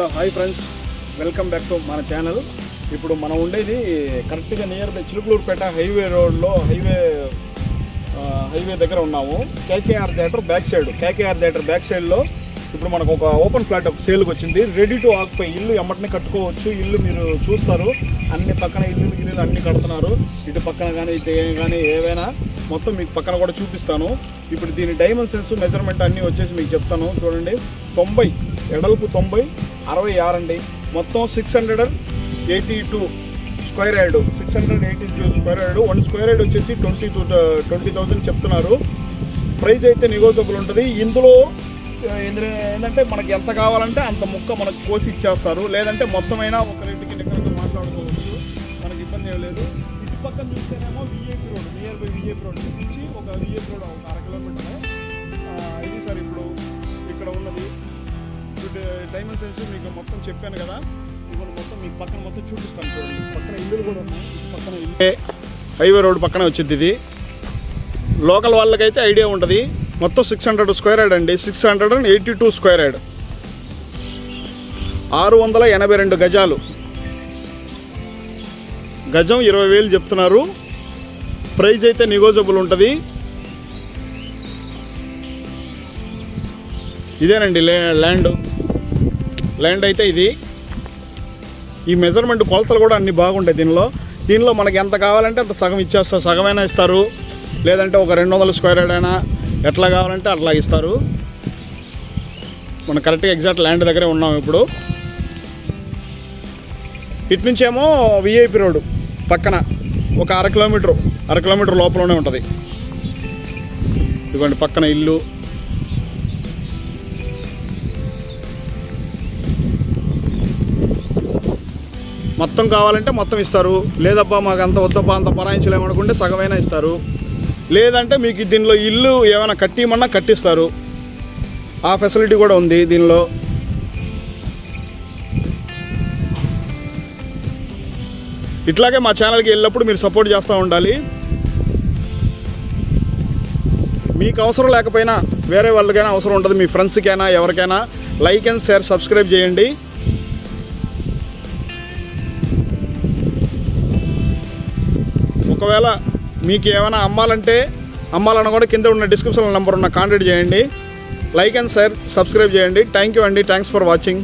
Hello hi friends. Welcome back to మన channel. ఇప్పుడు మనం ఉండేది కరెక్ట్గా నియర్ బై చిలుకలూరుపేట హైవే రోడ్లో హైవే హైవే దగ్గర ఉన్నాము. KKR theatre back side. KKR theatre back సైడ్లో ఇప్పుడు మనకు ఒక ఓపెన్ ఫ్లాట్ ఒక సేల్కి వచ్చింది. రెడీ టు ఆక్పై ఇల్లు ఎమ్మటనే కట్టుకోవచ్చు. ఇల్లు మీరు చూస్తారు. అన్ని పక్కన ఇల్లు ఇల్లు అన్ని కడుతున్నారు. ఇటు పక్కన కానీ ఇటు కానీ ఏవైనా మొత్తం మీకు పక్కన కూడా చూపిస్తాను. ఇప్పుడు దీని డైమెన్షన్స్ మెజర్మెంట్ అన్నీ వచ్చేసి మీకు చెప్తాను. చూడండి. తొంభై ఎడల్పు తొంభై అరవై ఆరు అండి. మొత్తం six hundred eighty two square yard six hundred eighty two square yard one square yard వచ్చేసి ట్వంటీ టూ ట్వంటీ థౌసండ్ చెప్తున్నారు. ప్రైస్ అయితే నెగోజియబుల్ ఉంటుంది. ఇందులో ఏంటంటే మనకి ఎంత కావాలంటే అంత ముక్క మనకు కోసి ఇచ్చేస్తారు. లేదంటే మొత్తమైనా ఒక రేటుకి నిక్కరంగా మాట్లాడుకోవచ్చు. మనకి ఇబ్బంది ఏం లేదు. పక్కన చూస్తేనేమో VAP road near by VAP road నుంచి ఒక విఏపీ రోడ్ ఒక అర కిలోమీటర్. ఇది సార్ ఇప్పుడు ఇక్కడ ఉన్నది. ఇప్పుడు డైమెన్షన్స్ మీకు మొత్తం చెప్పాను కదా. ఇప్పుడు మొత్తం మీకు పక్కన మొత్తం చూపిస్తాను చూడండి. పక్కన ఇల్లులు కూడా ఉన్నాయి. పక్కన ఇల్లే. హైవే రోడ్ పక్కన వచ్చింది ఇది. లోకల్ వాళ్ళకైతే ఐడియా ఉంటుంది. మొత్తం సిక్స్ హండ్రెడ్ స్క్వేర్ యార్డ్ అండి. Six hundred and eighty two square yard ఆరు వందల ఎనభై రెండు గజాలు. గజం ఇరవై వేలు చెప్తున్నారు. ప్రైజ్ అయితే నిగోజబుల్ ఉంటుంది. ఇదేనండి ల్యాండ్. ల్యాండ్ అయితే ఇది. ఈ మెజర్మెంట్ కొలతలు కూడా అన్ని బాగుంటాయి దీనిలో. దీనిలో మనకి ఎంత కావాలంటే అంత సగం ఇచ్చేస్తారు. సగమైనా ఇస్తారు. లేదంటే ఒక రెండు వందల స్క్వేర్ యార్డ్ అయినా ఎట్లా కావాలంటే అట్లా ఇస్తారు. మనం కరెక్ట్గా ఎగ్జాక్ట్ ల్యాండ్ దగ్గరే ఉన్నాం ఇప్పుడు. ఇటు నుంచేమో విఐపి రోడ్డు. పక్కన ఒక అర కిలోమీటర్ అర కిలోమీటర్ లోపలనే ఉంటుంది. ఇదిగోండి పక్కన ఇల్లు. మొత్తం కావాలంటే మొత్తం ఇస్తారు. లేదబ్బా మాకు అంత వద్దబ్బా అంత పరాయించలేమనుకుంటే సగమైనా ఇస్తారు. లేదంటే మీకు దీనిలో ఇల్లు ఏమైనా కట్టిమన్నా కట్టిస్తారు. ఆ ఫెసిలిటీ కూడా ఉంది దీనిలో. ఇట్లాగే మా ఛానల్కి వెళ్ళినప్పుడు మీరు సపోర్ట్ చేస్తూ ఉండాలి. మీకు అవసరం లేకపోయినా వేరే వాళ్ళకైనా అవసరం ఉంటుంది మీ ఫ్రెండ్స్కైనా ఎవరికైనా. లైక్ అండ్ షేర్ సబ్స్క్రైబ్ చేయండి. ఒకవేళ మీకు ఏమైనా అమ్మాలంటే అమ్మాలన్నా కూడా కింద ఉన్న డిస్క్రిప్షన్ నెంబర్ ఉన్న కాంటాక్ట్ చేయండి. లైక్ అండ్ షేర్ సబ్స్క్రైబ్ చేయండి. థ్యాంక్ యూ అండి. Thanks for watching